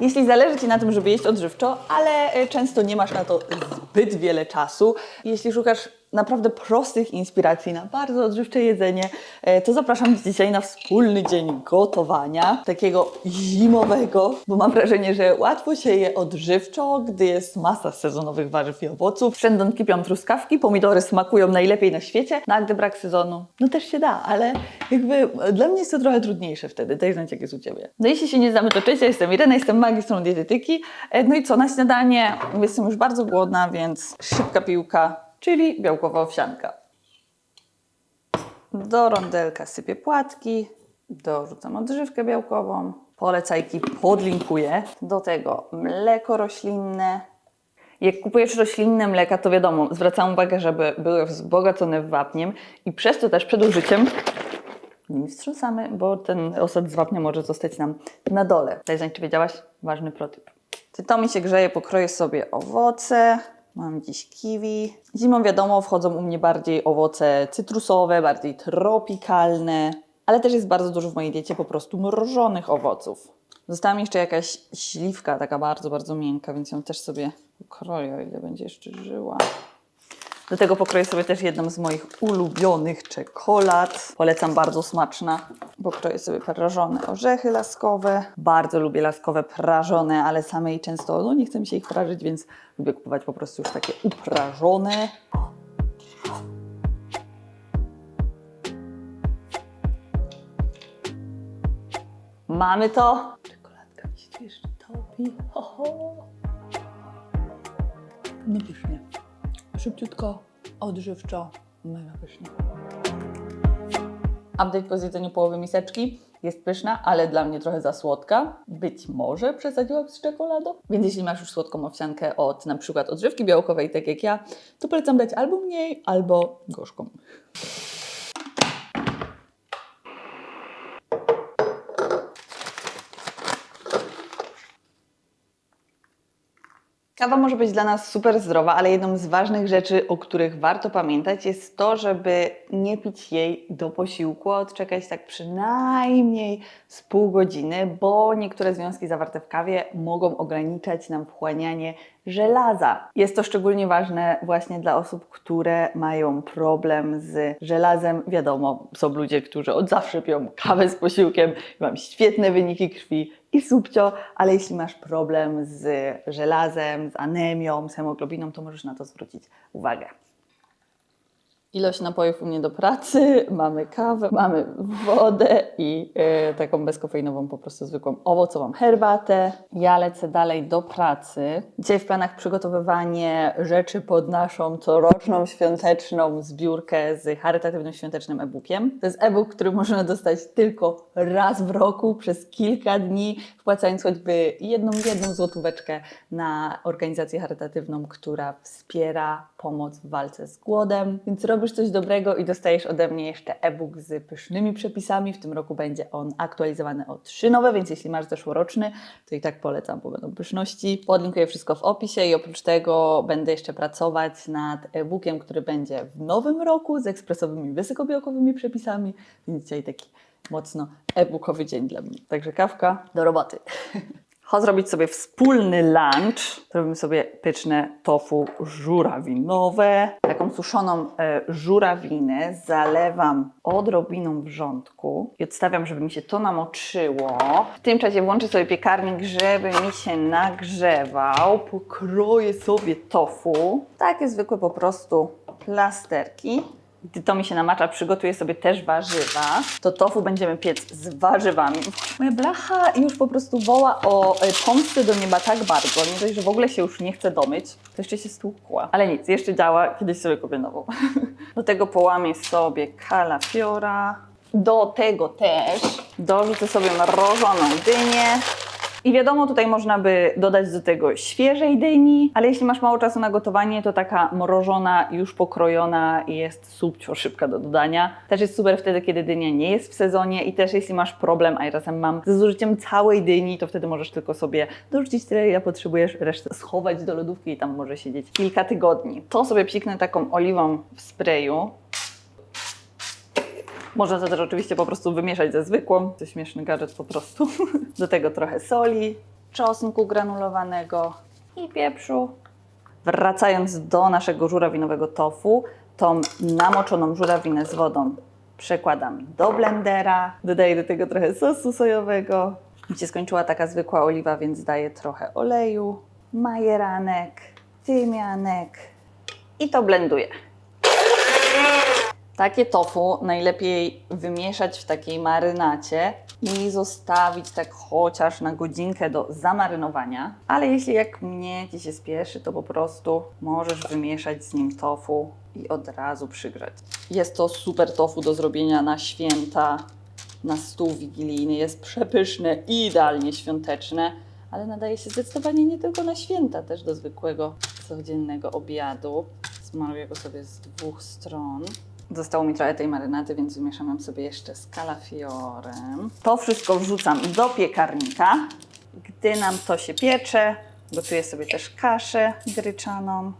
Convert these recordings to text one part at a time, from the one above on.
Jeśli zależy Ci na tym, żeby jeść odżywczo, ale e, często nie masz na to zbyt wiele czasu, jeśli szukasz naprawdę prostych inspiracji na bardzo odżywcze jedzenie, e, to zapraszam dzisiaj na wspólny dzień gotowania, takiego zimowego, bo mam wrażenie, że łatwo się je odżywczo, gdy jest masa sezonowych warzyw i owoców. Wszędzie kipią truskawki, pomidory smakują najlepiej na świecie, no a gdy brak sezonu, no też się da, ale jakby dla mnie jest to trochę trudniejsze wtedy. Daj znać, jak jest u Ciebie. No jeśli się nie znamy, to cześć, ja jestem Irena, jestem magistrą dietetyki. E, No i co, na śniadanie jestem już bardzo głodna, więc szybka piłka, czyli białkowa owsianka. Do rondelka sypię płatki, dorzucam odżywkę białkową, polecajki podlinkuję, do tego mleko roślinne. Jak kupujesz roślinne mleka, to wiadomo, zwracam uwagę, żeby były wzbogacone wapniem i przez to też przed użyciem nim wstrząsamy, bo ten osad z wapnia może zostać nam na dole. Daj znać, czy wiedziałaś? Ważny protip. Gdy to mi się grzeje, pokroję sobie owoce. Mam dziś kiwi. Zimą wiadomo, wchodzą u mnie bardziej owoce cytrusowe, bardziej tropikalne, ale też jest bardzo dużo w mojej diecie po prostu mrożonych owoców. Została mi jeszcze jakaś śliwka, taka bardzo, bardzo miękka, więc ją też sobie ukroję, o ile będzie jeszcze żyła. Do tego pokroję sobie też jedną z moich ulubionych czekolad. Polecam, bardzo smaczna. Pokroję sobie prażone orzechy laskowe. Bardzo lubię laskowe prażone, ale samej często no, nie chcę mi się ich prażyć, więc lubię kupować po prostu już takie uprażone. Mamy to. Czekoladka mi się tu jeszcze topi. Ho, ho. No. Szybciutko, odżywczo, mega pysznie. Update po zjedzeniu połowy miseczki. Jest pyszna, ale dla mnie trochę za słodka. Być może przesadziłam z czekoladą. Więc jeśli masz już słodką owsiankę od na przykład odżywki białkowej, tak jak ja, to polecam dać albo mniej, albo gorzką. Kawa może być dla nas super zdrowa, ale jedną z ważnych rzeczy, o których warto pamiętać, jest to, żeby nie pić jej do posiłku, a odczekać tak przynajmniej z pół godziny, bo niektóre związki zawarte w kawie mogą ograniczać nam wchłanianie żelaza. Jest to szczególnie ważne właśnie dla osób, które mają problem z żelazem. Wiadomo, są ludzie, którzy od zawsze piją kawę z posiłkiem, mam świetne wyniki krwi i subcio, ale jeśli masz problem z żelazem, z anemią, z hemoglobiną, to możesz na to zwrócić uwagę. Ilość napojów u mnie do pracy, mamy kawę, mamy wodę i e, taką bezkofeinową, po prostu zwykłą owocową herbatę. Ja lecę dalej do pracy. Dzisiaj w planach przygotowywanie rzeczy pod naszą coroczną świąteczną zbiórkę z charytatywnym świątecznym e-bookiem. To jest e-book, który można dostać tylko raz w roku przez kilka dni, wpłacając choćby jedną, jedną złotóweczkę na organizację charytatywną, która wspiera pomoc w walce z głodem. Więc robisz coś dobrego i dostajesz ode mnie jeszcze e-book z pysznymi przepisami. W tym roku będzie on aktualizowany o trzy nowe, więc jeśli masz zeszłoroczny, to i tak polecam, bo będą pyszności. Podlinkuję wszystko w opisie i oprócz tego będę jeszcze pracować nad e-bookiem, który będzie w nowym roku z ekspresowymi wysokobiałkowymi przepisami, więc dzisiaj taki mocno e-bookowy dzień dla mnie. Także kawka do roboty. Chodź zrobić sobie wspólny lunch. Zrobimy sobie pyszne tofu żurawinowe. Taką suszoną e, żurawinę zalewam odrobiną wrzątku i odstawiam, żeby mi się to namoczyło. W tym czasie włączę sobie piekarnik, żeby mi się nagrzewał. Pokroję sobie tofu. Takie zwykłe po prostu plasterki. Gdy to mi się namacza, przygotuję sobie też warzywa. To tofu będziemy piec z warzywami. Moja blacha już po prostu woła o e, pomsty do nieba tak bardzo. Nie dość, że w ogóle się już nie chce domyć, to jeszcze się stłukła. Ale nic, jeszcze działa, kiedyś sobie kupię nową. Do tego połamię sobie kalafiora. Do tego też dorzucę sobie mrożoną dynię. I wiadomo, tutaj można by dodać do tego świeżej dyni, ale jeśli masz mało czasu na gotowanie, to taka mrożona, już pokrojona jest subcio szybka do dodania. Też jest super wtedy, kiedy dynia nie jest w sezonie i też jeśli masz problem, a ja czasem mam ze zużyciem całej dyni, to wtedy możesz tylko sobie dorzucić tyle, ile potrzebujesz, resztę schować do lodówki i tam może siedzieć kilka tygodni. To sobie psiknę taką oliwą w sprayu. Można to też oczywiście po prostu wymieszać ze zwykłą. To śmieszny gadżet po prostu. Do tego trochę soli, czosnku granulowanego i pieprzu. Wracając do naszego żurawinowego tofu, tą namoczoną żurawinę z wodą przekładam do blendera. Dodaję do tego trochę sosu sojowego. Mi się skończyła taka zwykła oliwa, więc daję trochę oleju, majeranek, tymianek i to blenduję. Takie tofu najlepiej wymieszać w takiej marynacie i zostawić tak chociaż na godzinkę do zamarynowania. Ale jeśli jak mnie ci się spieszy, to po prostu możesz wymieszać z nim tofu i od razu przygrzać. Jest to super tofu do zrobienia na święta, na stół wigilijny. Jest przepyszne idealnie świąteczne, ale nadaje się zdecydowanie nie tylko na święta, też do zwykłego codziennego obiadu. Smaruję go sobie z dwóch stron. Zostało mi trochę tej marynaty, więc wymieszam ją sobie jeszcze z kalafiorem. To wszystko wrzucam do piekarnika. Gdy nam to się piecze, gotuję sobie też kaszę gryczaną.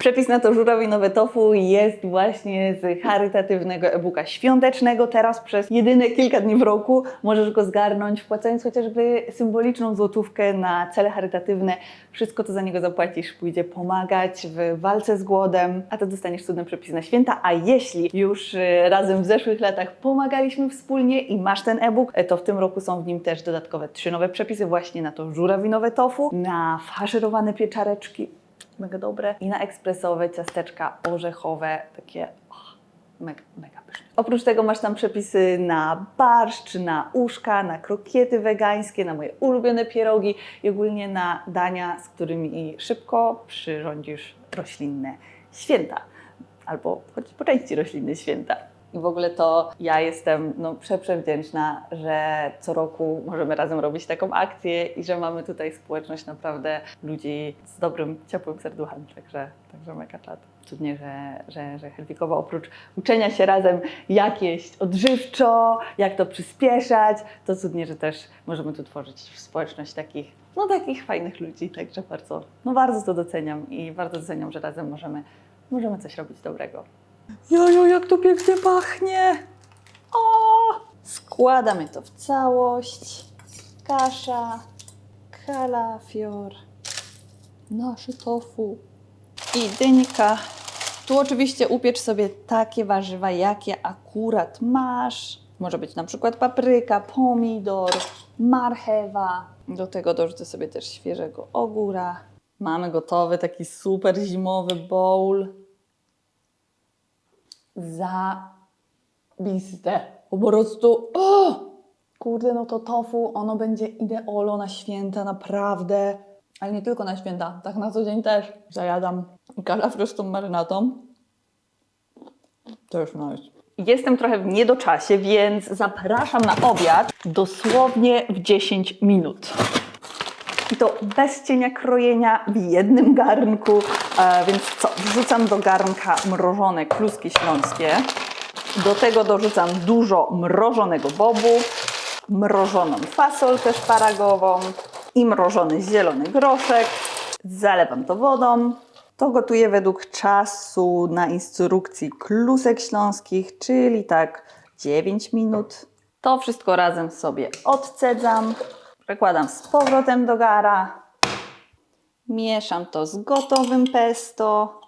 Przepis na to żurawinowe tofu jest właśnie z charytatywnego e-booka świątecznego. Teraz przez jedyne kilka dni w roku możesz go zgarnąć, wpłacając chociażby symboliczną złotówkę na cele charytatywne. Wszystko, co za niego zapłacisz, pójdzie pomagać w walce z głodem, a to dostaniesz cudny przepis na święta. A jeśli już y, razem w zeszłych latach pomagaliśmy wspólnie i masz ten e-book, e, to w tym roku są w nim też dodatkowe trzy nowe przepisy właśnie na to żurawinowe tofu, na faszerowane pieczareczki mega dobre. I na ekspresowe ciasteczka orzechowe, takie oh, mega, mega pyszne. Oprócz tego masz tam przepisy na barszcz, na uszka, na krokiety wegańskie, na moje ulubione pierogi i ogólnie na dania, z którymi szybko przyrządzisz roślinne święta. Albo choć po części roślinne święta. I w ogóle to ja jestem no, przeprzewdzięczna, że co roku możemy razem robić taką akcję i że mamy tutaj społeczność naprawdę ludzi z dobrym, ciepłym serduchem. Także, także mega czad. Cudnie, że, że, że Helwikowa oprócz uczenia się razem jak jeść odżywczo, jak to przyspieszać, to cudnie, że też możemy tu tworzyć społeczność takich, no takich fajnych ludzi. Także bardzo, no bardzo to doceniam i bardzo doceniam, że razem możemy, możemy coś robić dobrego. Jojo, jak to pięknie pachnie! O! Składamy to w całość. Kasza, kalafior, nasze tofu i dynka. Tu oczywiście upiecz sobie takie warzywa, jakie akurat masz. Może być na przykład papryka, pomidor, marchewa. Do tego dorzucę sobie też świeżego ogóra. Mamy gotowy taki super zimowy bowl zabiste. Po prostu, o! Kurde, no to tofu, ono będzie ideolo na święta, naprawdę. Ale nie tylko na święta, tak na co dzień też. Zajadam kalafior z tą marynatą. Już nice. Jestem trochę w niedoczasie, więc zapraszam na obiad dosłownie w 10 minut. I to bez cienia krojenia w jednym garnku. E, więc co? Wrzucam do garnka mrożone kluski śląskie. Do tego dorzucam dużo mrożonego bobu, mrożoną fasolkę szparagową i mrożony zielony groszek. Zalewam to wodą. To gotuję według czasu na instrukcji klusek śląskich, czyli tak 9 minut. To wszystko razem sobie odcedzam. Przekładam z powrotem do gara. Mieszam to z gotowym pesto.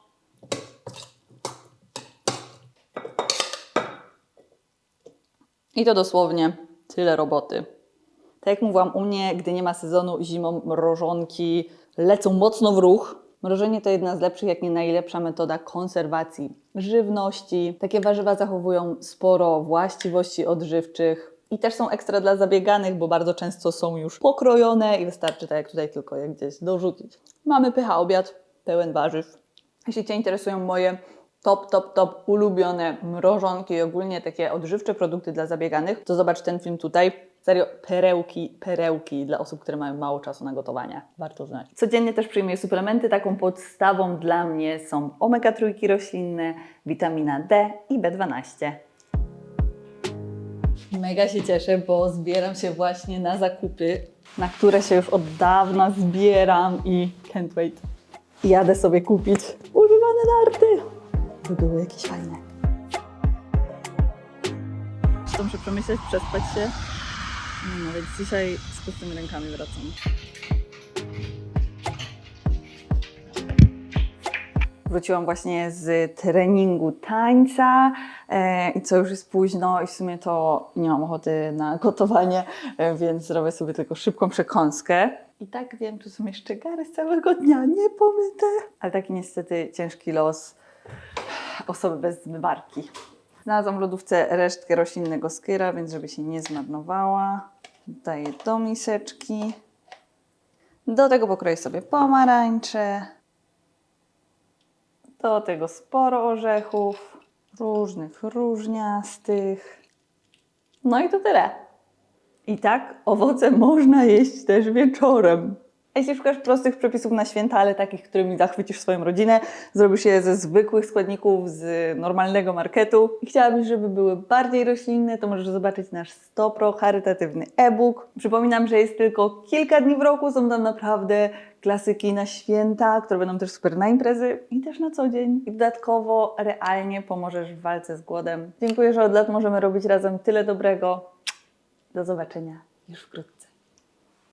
I to dosłownie tyle roboty. Tak jak mówiłam, u mnie, gdy nie ma sezonu zimą, mrożonki lecą mocno w ruch. Mrożenie to jedna z lepszych, jak nie najlepsza metoda konserwacji żywności. Takie warzywa zachowują sporo właściwości odżywczych i też są ekstra dla zabieganych, bo bardzo często są już pokrojone i wystarczy tak jak tutaj tylko je gdzieś dorzucić. Mamy pycha obiad pełen warzyw. Jeśli Cię interesują moje top, top, top ulubione mrożonki i ogólnie takie odżywcze produkty dla zabieganych, to zobacz ten film tutaj. Serio, perełki, perełki dla osób, które mają mało czasu na gotowanie. Warto znać. Codziennie też przyjmuję suplementy. Taką podstawą dla mnie są omega-3 roślinne, witamina D i B12. Mega się cieszę, bo zbieram się właśnie na zakupy, na które się już od dawna zbieram i can't wait. Jadę sobie kupić używane narty, by były jakieś fajne. Muszę przemyśleć, przespać się. No więc dzisiaj z pustymi rękami wracam. Wróciłam właśnie z treningu tańca e, i co już jest późno i w sumie to nie mam ochoty na gotowanie, e, więc zrobię sobie tylko szybką przekąskę. I tak wiem, tu są jeszcze gary z całego dnia, nie pomyte. Ale taki niestety ciężki los osoby bez zmywarki. Znalazłam w lodówce resztkę roślinnego skyra, więc żeby się nie zmarnowała. Daję do miseczki. Do tego pokroję sobie pomarańcze. Do tego sporo orzechów, różnych, różniastych. No i to tyle. I tak owoce można jeść też wieczorem. A jeśli szukasz prostych przepisów na święta, ale takich, którymi zachwycisz swoją rodzinę, zrobisz je ze zwykłych składników z normalnego marketu i chciałabyś, żeby były bardziej roślinne, to możesz zobaczyć nasz 100% charytatywny e-book. Przypominam, że jest tylko kilka dni w roku, są tam naprawdę klasyki na święta, które będą też super na imprezy i też na co dzień. I dodatkowo realnie pomożesz w walce z głodem. Dziękuję, że od lat możemy robić razem tyle dobrego. Do zobaczenia już wkrótce.